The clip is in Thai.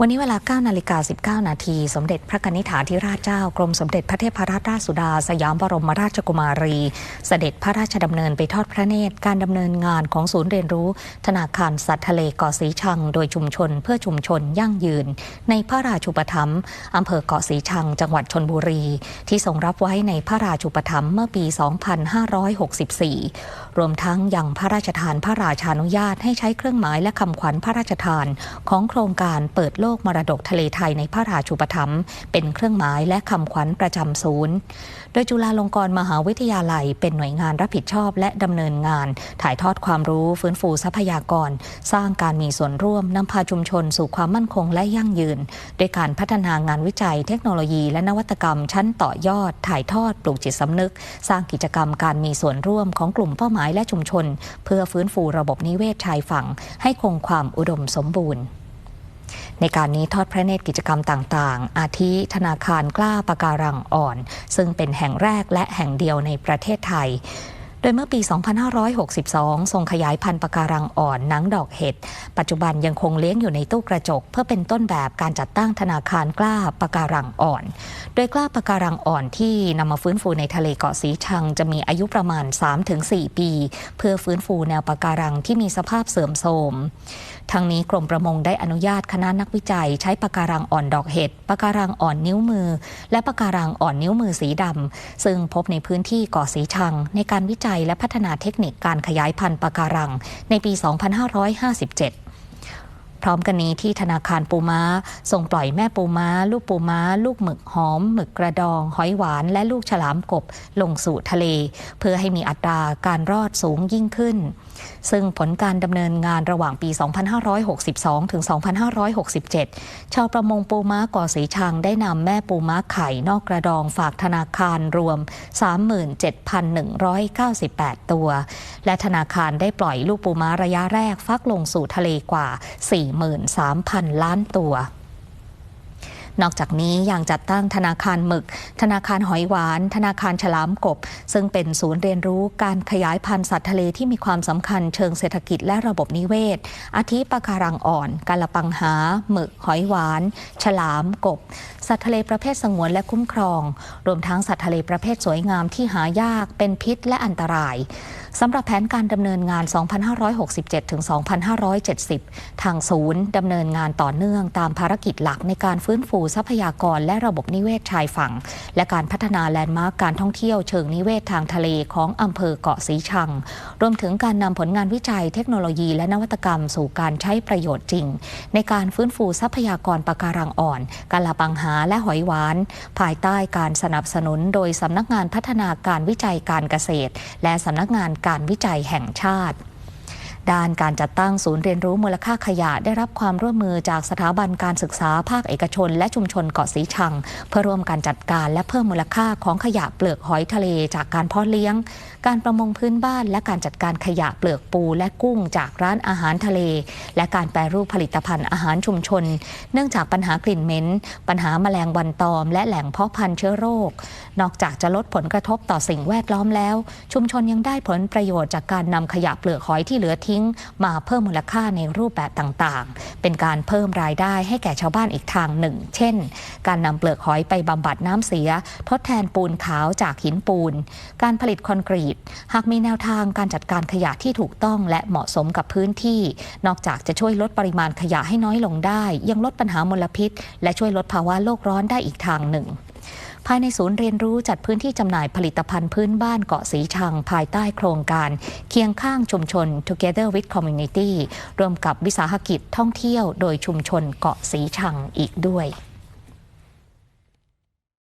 วันนี้เวลา9นาฬิกา19 นาที สมเด็จพระกนิษฐาธิราชเจ้า กรมสมเด็จพระเทพรัตนราชสุดา สยามบรมราชกุมารี เสด็จพระราชดำเนินไปทอดพระเนตร การดำเนินงานของศูนย์เรียนรู้ ธนาคารสัตว์ทะเลเกาะสีชัง โดยชุมชนเพื่อชุมชนยั่งยืน ในพระราชูปถัมภ์อำเภอเกาะสีชัง จังหวัดชนบุรี ที่ทรงรับไว้ในพระราชูปถัมภ์เมื่อปี 2564 รวมทั้งยังพระราชทานพระราชานุญาตให้ใช้เครื่องหมายและคำขวัญพระราชทานของโครงการเปิดโลกลกมรดกทะเลไทยในพระราชูปถัมภ์เป็นเครื่องหมายและคำขวัญประจำศูนย์ โดยจุฬาลงกรณ์มหาวิทยาลัย เป็นหน่วยงานรับผิดชอบและดำเนินงาน ถ่ายทอดความรู้ฟื้นฟูทรัพยากร สร้างการมีส่วนร่วมนำพาชุมชนสู่ความมั่นคงและยั่งยืนด้วยการพัฒนางานวิจัย เทคโนโลยี และนวัตกรรม ชั้นต่อยอด ถ่ายทอด ปลูกจิตสำนึก สร้างกิจกรรมการมีส่วนร่วมของกลุ่มเป้าหมายและชุมชน เพื่อฟื้นฟูระบบนิเวศชายฝั่ง ให้คงความอุดมสมบูรณ์ ในการนี้ทอดพระเนตรกิจกรรมต่างๆ อาทิธนาคารกล้าปะการังอ่อน ซึ่งเป็นแห่งแรกและแห่งเดียวในประเทศไทย ดยเมื่อปี 2562 ทรงขยายพันธุ์ปะการังอ่อนนังดอกเห็ด ปัจจุบันยังคงเลี้ยงอยู่ในตู้กระจก เพื่อเป็นต้นแบบการจัดตั้งธนาคารกล้าปะการังอ่อน โดยกล้าปะการังอ่อนที่นำมาฟื้นฟูในทะเลเกาะสีชัง จะมีอายุประมาณ 3-4 ปี เพื่อฟื้นฟูแนวปะการังที่มีสภาพเสื่อมโทรมทั้งนี้กรมประมงได้อนุญาตคณะนักวิจัย ใช้ปะการังอ่อนดอกเห็ดปะการังอ่อนนิ้วมือ และปะการังอ่อนนิ้วมือสีดำซึ่งพบในพื้นที่เกาะสีชัง ในการวิจัยและพัฒนาเทคนิคการขยายพันธุ์ปะการัง ในปี 2557พร้อมกันนี้ที่ธนาคารปูม้าส่งปล่อยแม่ปูม้า ลูกปูม้า ลูกหมึกหอม หมึกกระดอง หอยหวาน และลูกฉลามกบลงสู่ทะเล เพื่อให้มีอัตราการรอดสูงยิ่งขึ้น ซึ่งผลการดำเนินงานระหว่างปี 2562 ถึง 2567 ชาวประมงปูม้าก่อสีชังได้นำแม่ปูม้าไข่นอกกระดองฝากธนาคารรวม 37,198 ตัว และธนาคารได้ปล่อยลูกปูม้าระยะแรกฟักลงสู่ทะเลกว่า 43,000 ล้านตัว นอกจากนี้ยังจัดตั้งธนาคารหมึก ธนาคารหอยหวาน ธนาคารฉลามกบ ซึ่งเป็นศูนย์เรียนรู้การขยายพันธุ์สัตว์ทะเลที่มีความสำคัญเชิงเศรษฐกิจและระบบนิเวศ อาทิปะการังอ่อน กาละปังหา หมึก หอยหวาน ฉลามกบ สัตว์ทะเลประเภทสงวนและคุ้มครอง รวมทั้งสัตว์ทะเลประเภทสวยงามที่หายากเป็นพิษและอันตรายสำหรับแผนการดำเนินงาน 2567 ถึง 2570 ทางศูนย์ดำเนินงานต่อเนื่องตามภารกิจหลักในการฟื้นฟูทรัพยากรและระบบนิเวศชายฝั่ง และการพัฒนาแลนด์มาร์กการท่องเที่ยวเชิงนิเวศทางทะเลของอำเภอเกาะสีชัง รวมถึงการนำผลงานวิจัยเทคโนโลยีและนวัตกรรมสู่การใช้ประโยชน์จริง ในการฟื้นฟูทรัพยากรปะการังอ่อนกาลาปังหาและหอยหวาน ภายใต้การสนับสนุนโดยสำนักงานพัฒนาการวิจัยการเกษตร และสำนักงานการวิจัยแห่งชาติ ด้านการจัดตั้งศูนย์เรียนรู้มูลค่าขยะได้รับความร่วมมือจากสถาบันการศึกษาภาคเอกชน และชุมชนเกาะสีชัง เพื่อร่วมการจัดการและเพิ่มมูลค่าของขยะเปลือกหอยทะเล จากการเพาะเลี้ยง การประมงพื้นบ้าน และการจัดการขยะเปลือกปู และกุ้งจากร้านอาหารทะเล และการแปรรูปผลิตภัณฑ์อาหารชุมชน เนื่องจากปัญหากลิ่นเหม็นปัญหาแมลงวันตอม และแหล่งเพาะพันธุ์เชื้อโรค นอกจากจะลดผลกระทบต่อสิ่งแวดล้อมแล้ว ชุมชนยังได้ผลประโยชน์จากการนำขยะเปลือกหอยที่เหลือทิ้ทิ้ง มาเพิ่มมูลค่าในรูปแบบต่างๆ เป็นการเพิ่มรายได้ให้แก่ชาวบ้านอีกทางหนึ่ง เช่น การนำเปลือกหอยไปบำบัดน้ำเสีย ทดแทนปูนขาวจากหินปูน การผลิตคอนกรีต หากมีแนวทางการจัดการขยะที่ถูกต้องและเหมาะสมกับพื้นที่ นอกจากจะช่วยลดปริมาณขยะให้น้อยลงได้ ยังลดปัญหามลพิษ และช่วยลดภาวะโลกร้อนได้อีกทางหนึ่ง ภายในศูนย์เรียนรู้จัดพื้นที่จำหน่ายผลิตภัณฑ์พื้นบ้านเกาะสีชัง ภายใต้โครงการ เคียงข้างชุมชน Together with Community ร่วมกับวิสาหกิจท่องเที่ยวโดยชุมชนเกาะสีชังอีกด้วย